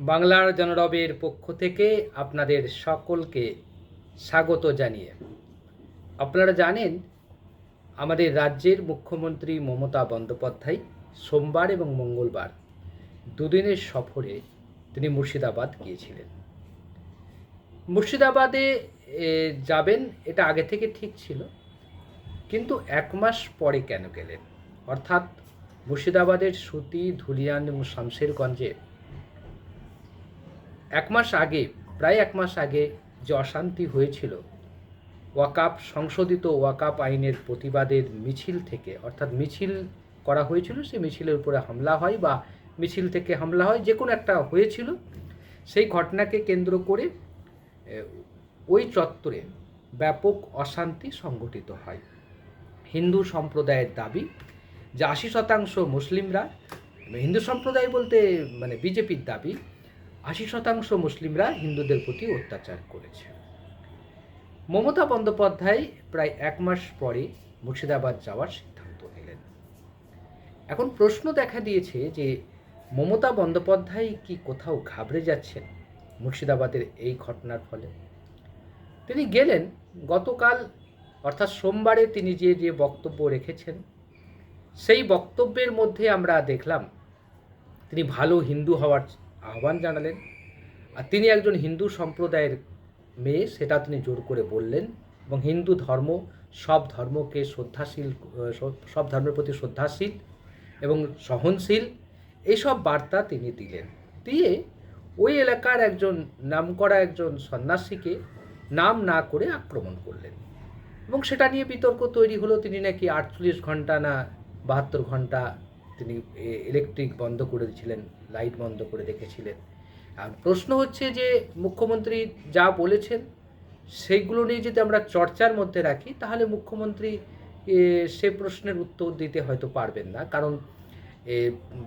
বাংলার জনরবের পক্ষ থেকে আপনাদের সকলকে স্বাগত জানিয়ে। আপনারা জানেন, আমাদের রাজ্যের মুখ্যমন্ত্রী মমতা বন্দ্যোপাধ্যায় সোমবার এবং মঙ্গলবার দুদিনের সফরে তিনি মুর্শিদাবাদ গিয়েছিলেন। মুর্শিদাবাদে যাবেন এটা আগে থেকে ঠিক ছিল, কিন্তু এক মাস পরে কেন গেলেন? অর্থাৎ মুর্শিদাবাদের সুতি, ধুলিয়ান এবং শামশেরগঞ্জে এক মাস আগে, প্রায় এক মাস আগে যে অশান্তি হয়েছিল, ওয়াকাপ, সংশোধিত ওয়াকাপ আইনের প্রতিবাদের মিছিল থেকে, অর্থাৎ মিছিল করা হয়েছিল সে মিছিলের উপরে হামলা হয় বা মিছিল থেকে হামলা হয়, যে কোনো একটা হয়েছিল, সেই ঘটনাকে কেন্দ্র করে ওই চত্বরে ব্যাপক অশান্তি সংগঠিত হয়। হিন্দু সম্প্রদায়ের দাবি যে আশি শতাংশ মুসলিমরা, হিন্দু সম্প্রদায় বলতে মানে বিজেপির দাবি আশি শতাংশ মুসলিমরা হিন্দুদের প্রতি অত্যাচার করেছে। মমতা বন্দ্যোপাধ্যায় প্রায় এক মাস পরে মুর্শিদাবাদ যাওয়ার সিদ্ধান্ত নিলেন। এখন প্রশ্ন দেখা দিয়েছে যে, মমতা বন্দ্যোপাধ্যায় কি কোথাও ঘাবড়ে যাচ্ছেন মুর্শিদাবাদের এই ঘটনার ফলে? তিনি গেলেন, গতকাল, অর্থাৎ সোমবারে তিনি যে যে বক্তব্য রেখেছেন, সেই বক্তব্যের মধ্যে আমরা দেখলাম, তিনি ভালো হিন্দু হওয়ার আহ্বান জানালেন। আর তিনি একজন হিন্দু সম্প্রদায়ের মেয়ে, সেটা তিনি জোর করে বললেন এবং হিন্দু ধর্ম, সব ধর্মকে শ্রদ্ধাশীল সব- ধর্মের প্রতি শ্রদ্ধাশীল এবং সহনশীল এইসব বার্তা তিনি দিলেন। দিয়ে ওই এলাকার একজন, নামকরা একজন সন্ন্যাসীকে নাম না করে আক্রমণ করলেন এবং সেটা নিয়ে বিতর্ক তৈরি হলো। তিনি নাকি আটচল্লিশ ঘণ্টা না বাহাত্তর ঘণ্টা তিনি ইলেকট্রিক বন্ধ করে দিয়েছিলেন লাইট বন্ধ করে রেখেছিলেন। আর প্রশ্ন হচ্ছে যে, মুখ্যমন্ত্রী যা বলেছেন, সেইগুলো নিয়ে যদি আমরা চর্চার মধ্যে রাখি, তাহলে মুখ্যমন্ত্রী সে প্রশ্নের উত্তর দিতে হয়তো পারবেন না। কারণ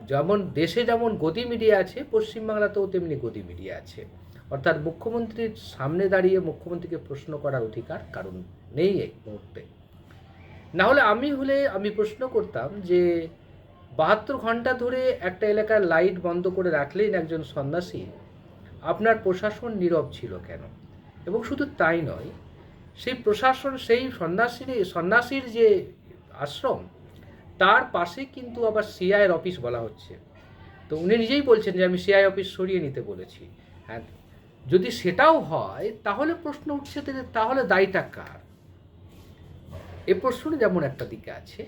যেমন দেশে যেমন গদি মিডিয়া আছে, পশ্চিমবাংলাতেও তেমনি গদি মিডিয়া আছে। অর্থাৎ মুখ্যমন্ত্রীর সামনে দাঁড়িয়ে মুখ্যমন্ত্রীকে প্রশ্ন করার অধিকার কারণ নেই এই মুহূর্তে। না হলে আমি হলে আমি প্রশ্ন করতাম যে বাহাত্তর ঘণ্টা ধরে একটা এলাকার লাইট বন্ধ করে রাখলেন একজন সন্ন্যাসী। আপনার প্রশাসন নীরব ছিল কেন? এবং শুধু তাই নয়, সেই প্রশাসন, সেই সন্ন্যাসীর সন্ন্যাসীর যে আশ্রম, তার পাশে কিন্তু আবার সিআইয়ের অফিস বলা হচ্ছে। তো উনি নিজেই বলছেন যে, আমি সিআই অফিস সরিয়ে নিতে বলেছি। হ্যাঁ যদি সেটাও হয়, তাহলে প্রশ্ন উঠছে তাহলে দায়টা কার? এ প্রশ্ন যেমন একটা দিকে আছে,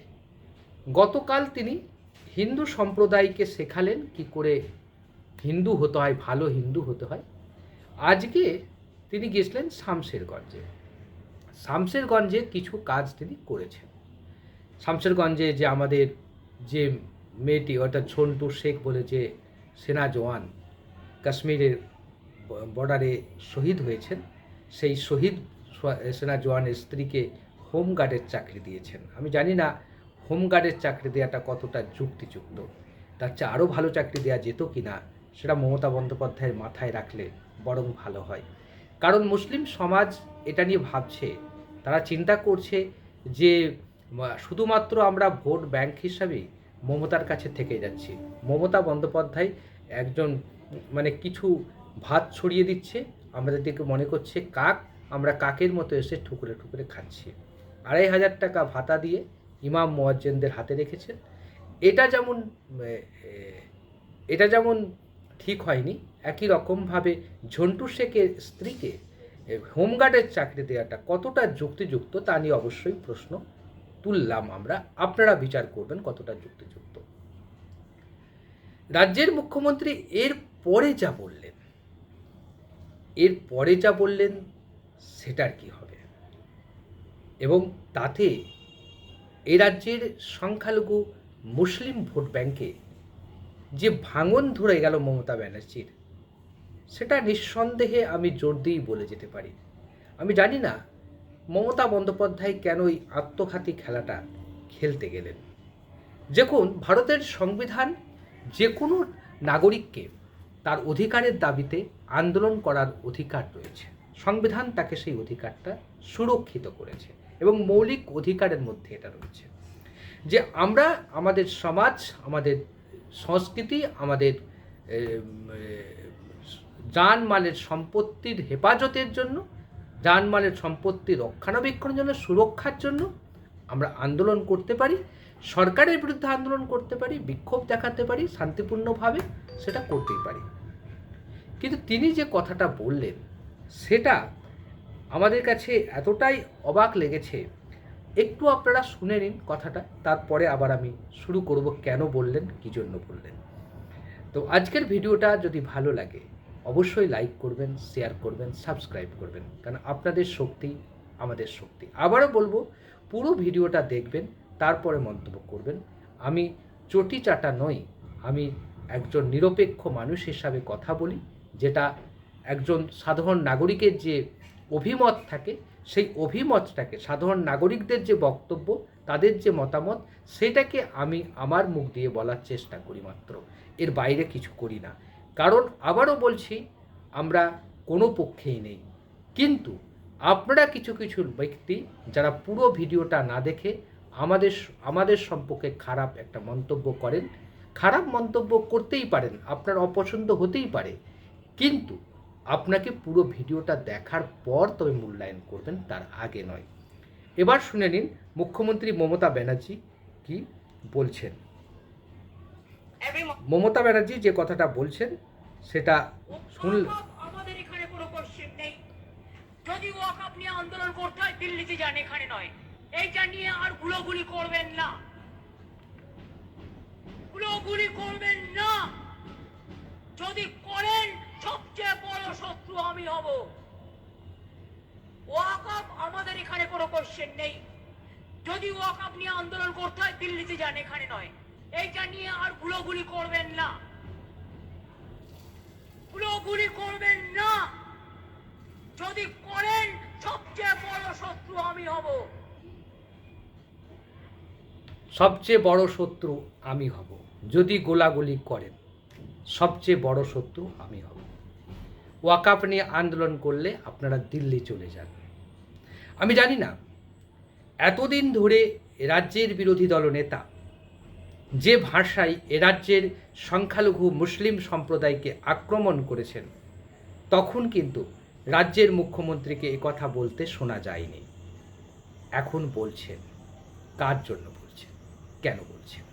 গতকাল তিনি হিন্দু সম্প্রদায়কে শেখালেন কি করে হিন্দু হতে হয়, ভালো হিন্দু হতে হয়। আজকে তিনি গেছিলেন শামশেরগঞ্জে। শামশেরগঞ্জে কিছু কাজ তিনি করেছেন। শামশেরগঞ্জে যে আমাদের যে মেয়েটি, অর্থাৎ ঝন্টু শেখ বলে যে সেনা জওয়ান, কাশ্মীরের বর্ডারে শহীদ হয়েছেন, সেই শহীদ সেনা জওয়ানের স্ত্রীকে হোমগার্ডের চাকরি দিয়েছেন। আমি জানি না হোমগার্ডের চাকরি দেওয়াটা কতটা যুক্তিযুক্ত? তার চেয়ে আরও ভালো চাকরি দেওয়া যেত কি না, সেটা মমতা বন্দ্যোপাধ্যায়ের মাথায় রাখলে বরং ভালো হয়। কারণ মুসলিম সমাজ এটা নিয়ে ভাবছে, তারা চিন্তা করছে যে শুধুমাত্র আমরা ভোট ব্যাংক হিসাবেই মমতার কাছে থেকে যাচ্ছি। মমতা বন্দ্যোপাধ্যায় একজন মানে কিছু ভাত ছড়িয়ে দিচ্ছে, আমাদের দিকে মনে করছে কাক, আমরা কাকের মতো এসে ঠুকরে ঠুকরে খাচ্ছি। আড়াই হাজার টাকা ভাতা দিয়ে ইমাম মোয়াজ্জেনদের হাতে রেখেছেন। এটা যেমন এটা যেমন ঠিক হয়নি, একই রকমভাবে ঝন্টু শেখের স্ত্রীকে হোমগার্ডের চাকরি দেওয়াটা কতটা যুক্তিযুক্ত তা নিয়ে অবশ্যই প্রশ্ন তুললাম আমরা। আপনারা বিচার করবেন কতটা যুক্তিযুক্ত। রাজ্যের মুখ্যমন্ত্রী এর পরে যা বললেন, এর পরে যা বললেন, সেটার কি হবে? এবং তাতে এ রাজ্যের সংখ্যালঘু মুসলিম ভোট ব্যাংকে যে ভাঙন ধরে গেল মমতা ব্যানার্জির, সেটা নিঃসন্দেহে আমি জোর দিয়েই বলে যেতে পারি। আমি জানি না মমতা বন্দ্যোপাধ্যায় কেন এই আত্মঘাতী খেলাটা খেলতে গেলেন। দেখুন, ভারতের সংবিধান যে কোনো নাগরিককে তার অধিকারের দাবিতে আন্দোলন করার অধিকার রয়েছে। সংবিধান তাকে সেই অধিকারটা সুরক্ষিত করেছে। এবং মৌলিক অধিকারের মধ্যে এটা রয়েছে। যে আমরা আমাদের সমাজ, আমাদের সংস্কৃতি, আমাদের জানমালের সম্পত্তির হেফাজতের জন্য, জানমালের সম্পত্তি রক্ষণাবেক্ষণের জন্য, সুরক্ষার জন্য আমরা আন্দোলন করতে পারি, সরকারের বিরুদ্ধে আন্দোলন করতে পারি, বিক্ষোভ দেখাতে পারি, শান্তিপূর্ণভাবে সেটা করতেই পারি। কিন্তু তিনি যে কথাটা বললেন, সেটা আমাদের কাছে এতটাই অবাক লেগেছে। একটু আপনারা শুনে নিন কথাটা, তারপরে আবার আমি শুরু করব কেন বললেন, কী জন্য বললেন। তো আজকের ভিডিওটা যদি ভালো লাগে, অবশ্যই লাইক করবেন শেয়ার করবেন সাবস্ক্রাইব করবেন, কারণ আপনাদের শক্তি আমাদের শক্তি। আবারও বলব, পুরো ভিডিওটা দেখবেন, তারপরে মন্তব্য করবেন। আমি চটি চাটা নই, আমি একজন নিরপেক্ষ মানুষ হিসাবে কথা বলি, যেটা একজন সাধারণ নাগরিকের যে অভিমত থাকে, সেই অভিমতটাকে সাধারণ নাগরিকদের যে বক্তব্য, তাদের যে মতামত, সেটাকে আমি আমার মুখ দিয়ে বলার চেষ্টা করি মাত্র। এর বাইরে কিছু করি না। কারণ আবারও বলছি, আমরা কোনো পক্ষেই নেই। কিন্তু আপনারা কিছু কিছু ব্যক্তি যারা পুরো ভিডিওটা না দেখে আমাদের আমাদের সম্পর্কে খারাপ একটা মন্তব্য করেন, খারাপ মন্তব্য করতেই পারেন, আপনার অপছন্দ হতেই পারে। কিন্তু আপনাকে পুরো ভিডিওটা দেখার পর তবে মূল্যায়ন করবেন তার আগে নয়। এবার শুনে নিন মুখ্যমন্ত্রী মমতা ব্যানার্জি কি বলছেন? মমতা ব্যানার্জি যে কথাটা বলছেন সেটা শুনল আমাদের এখানে কোনো কোশ্চেন নেই। যদি ওয়াকআপ নিয়ে আন্দোলন করতে হয় দিল্লিতে যান এখানে নয়। এইটা নিয়ে আর গুলোগুলি করবেন না। গুলোগুলি করবেন না। যদি করেন সবচেয়ে বড় শত্রু আমি হব। ওয়াকআপ আমাদের এখানে কোনো কোশ্চেন নেই। যদি ওয়াকআপ নিয়ে আন্দোলন করতে হয়, দিল্লিতে যান, এখানে নয়। এইটা নিয়ে আর গুলোগুলি করবেন না। গুলোগুলি করবেন না। যদি করেন, সবচেয়ে বড় শত্রু আমি হব। সবচেয়ে বড় শত্রু আমি হব। যদি গোলাগুলি করেন, সবচেয়ে বড় শত্রু আমি হব। ওয়াকাপ নিয়ে আন্দোলন করলে আপনারা দিল্লি চলে যান। আমি জানি না, এতদিন ধরে রাজ্যের বিরোধী দলনেতা যে ভাষায় এ রাজ্যের সংখ্যালঘু মুসলিম সম্প্রদায়কে আক্রমণ করেছেন, তখন কিন্তু রাজ্যের মুখ্যমন্ত্রীকে কথা বলতে শোনা যায়নি। এখন বলছেন, কার জন্য বলছেন, কেন বলছেন?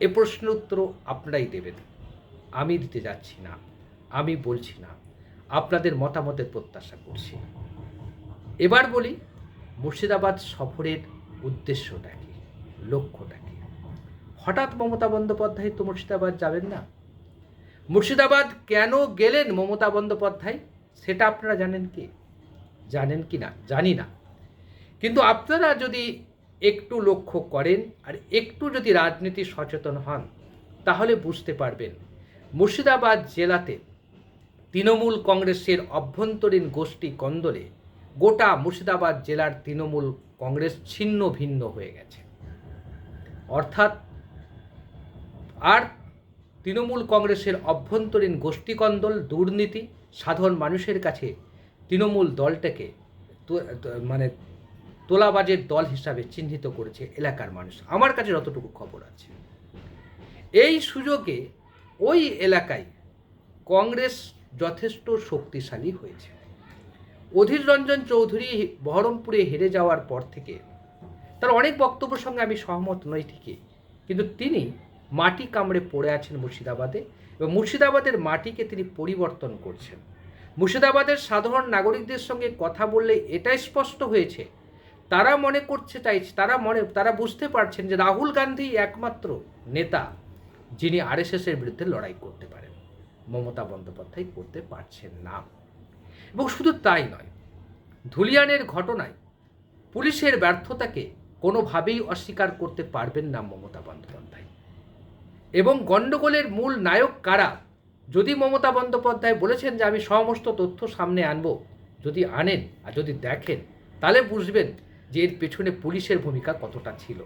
এ প্রশ্নের উত্তর আপনারাই দেবেন, আমি দিতে যাচ্ছি না। আমি বলছি না, আপনাদের মতামতের প্রত্যাশা করছি। এবার বলি, মুর্শিদাবাদ সফরের উদ্দেশ্যটা কি, লক্ষ্যটা কি? হঠাৎ মমতা বন্দ্যোপাধ্যায় তো মুর্শিদাবাদ যাবেন না? মুর্শিদাবাদ কেন গেলেন মমতা বন্দ্যোপাধ্যায়, সেটা আপনারা জানেন কি? জানেন কি না? জানি না। কিন্তু আপনারা যদি একটু লক্ষ্য করেন আর একটু যদি রাজনীতি সচেতন হন, তাহলে বুঝতে পারবেন, মুর্শিদাবাদ জেলাতে তৃণমূল কংগ্রেসের অভ্যন্তরীণ গোষ্ঠী কন্দলে গোটা মুর্শিদাবাদ জেলার তৃণমূল কংগ্রেস ছিন্ন ভিন্ন হয়ে গেছে। অর্থাৎ আর তৃণমূল কংগ্রেসের অভ্যন্তরীণ গোষ্ঠীকন্দল দুর্নীতি, সাধারণ মানুষের কাছে তৃণমূল দলটাকে মানে তোলাবাজের দল হিসাবে চিহ্নিত করেছে এলাকার মানুষ। আমার কাছে যতটুকু খবর আছে। এই সুযোগে ওই এলাকায় কংগ্রেস যথেষ্ট শক্তিশালী হয়েছে। অধীর রঞ্জন চৌধুরী বহরমপুরে হেরে যাওয়ার পর থেকে তার অনেক বক্তব্যের সঙ্গে আমি সহমত নই ঠিকই, কিন্তু তিনি মাটি কামড়ে পড়ে আছেন মুর্শিদাবাদে এবং মুর্শিদাবাদের মাটিকে তিনি পরিবর্তন করছেন। মুর্শিদাবাদের সাধারণ নাগরিকদের সঙ্গে কথা বললে এটাই স্পষ্ট হয়েছে, তারা মনে করছে চাইছে তারা মনে, তারা বুঝতে পারছেন যে রাহুল গান্ধী একমাত্র নেতা যিনি আরএসএসের বিরুদ্ধে লড়াই করতে পারেন। মমতা বন্দ্যোপাধ্যায় করতে পারছেন না। এবং শুধু তাই নয়, ধুলিয়ানের ঘটনায় পুলিশের ব্যর্থতাকে কোনোভাবেই অস্বীকার করতে পারবেন না মমতা বন্দ্যোপাধ্যায়। এবং গণ্ডগোলের মূল নায়ক কারা? যদি মমতা বন্দ্যোপাধ্যায় বলেছেন যে, আমি সমস্ত তথ্য সামনে আনব, যদি আনেন আর যদি দেখেন, তাহলে বুঝবেন যে এর পেছনে পুলিশের ভূমিকা কতটা ছিল।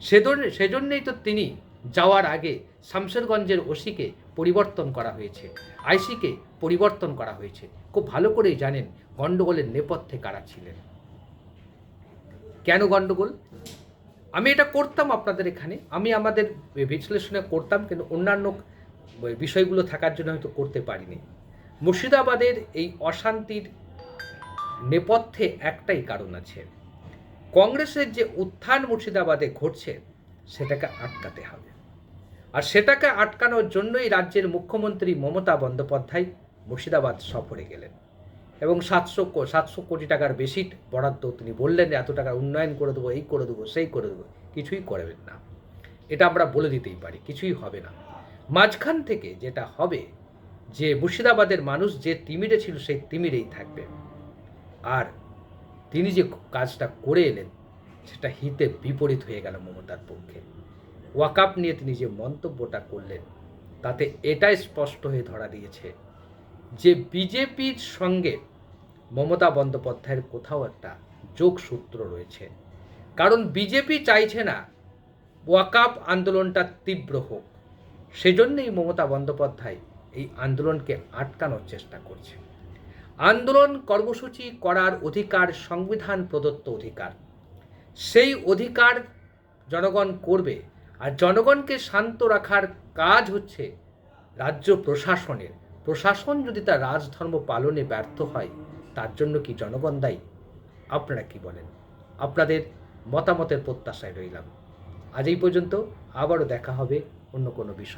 সেজন্য সেজন্যই তো তিনি যাওয়ার আগে শামশেরগঞ্জের ওসিকে পরিবর্তন করা হয়েছে। আইসিকে পরিবর্তন করা হয়েছে। খুব ভালো করেই জানেন গণ্ডগোলের নেপথ্যে কারা ছিলেন। কেন গণ্ডগোল? আমি এটা করতাম আপনাদের এখানে। আমি আমাদের বিশ্লেষণে করতাম, কিন্তু অন্যান্য বিষয়গুলো থাকার জন্য হয়তো করতে পারিনি। মুর্শিদাবাদের এই অশান্তির নেপথ্যে একটাই কারণ আছে। কংগ্রেসের যে উত্থান মুর্শিদাবাদে ঘটছে, সেটাকে আটকাতে হবে। আর সেটাকে আটকানোর জন্যই রাজ্যের মুখ্যমন্ত্রী মমতা বন্দ্যোপাধ্যায় মুর্শিদাবাদ সফরে গেলেন। এবং সাতশো সাতশো কোটি টাকার বেশি বরাদ্দ তিনি বললেন এত টাকার উন্নয়ন করে দেবো, এই করে দেবো, সেই করে দেবো। কিছুই করবেন না। এটা আমরা বলে দিতেই পারি, কিছুই হবে না। মাঝখান থেকে যেটা হবে, যে মুর্শিদাবাদের মানুষ যে তিমিরে ছিল, সেই তিমিরেই থাকবে। আর তিনি যে কাজটা করে এলেন, সেটা হিতে বিপরীত হয়ে গেল মমতার পক্ষে। ওয়াকাপ নিয়ে তিনি যে মন্তব্যটা করলেন, তাতে এটাই স্পষ্ট হয়ে ধরা দিয়েছে যে বিজেপির সঙ্গে মমতা বন্দ্যোপাধ্যায়ের কোথাও একটা যোগসূত্র রয়েছে। কারণ বিজেপি চাইছে না ওয়াকাপ আন্দোলনটা তীব্র হোক, সেজন্যই মমতা বন্দ্যোপাধ্যায় এই আন্দোলনকে আটকানোর চেষ্টা করছে। আন্দোলন কর্মসূচি করার অধিকার সংবিধান প্রদত্ত অধিকার, সেই অধিকার জনগণ করবে আর জনগণকে শান্ত রাখার কাজ হচ্ছে রাজ্য প্রশাসনের। প্রশাসন যদি তার রাজধর্ম পালনে ব্যর্থ হয়, তার জন্য কি জনগণ দায়ী? আপনারা কি বলেন? আপনাদের মতামতের প্রত্যাশায় রইলাম। আজ এই পর্যন্ত আবারও দেখা হবে অন্য কোনো বিষয়।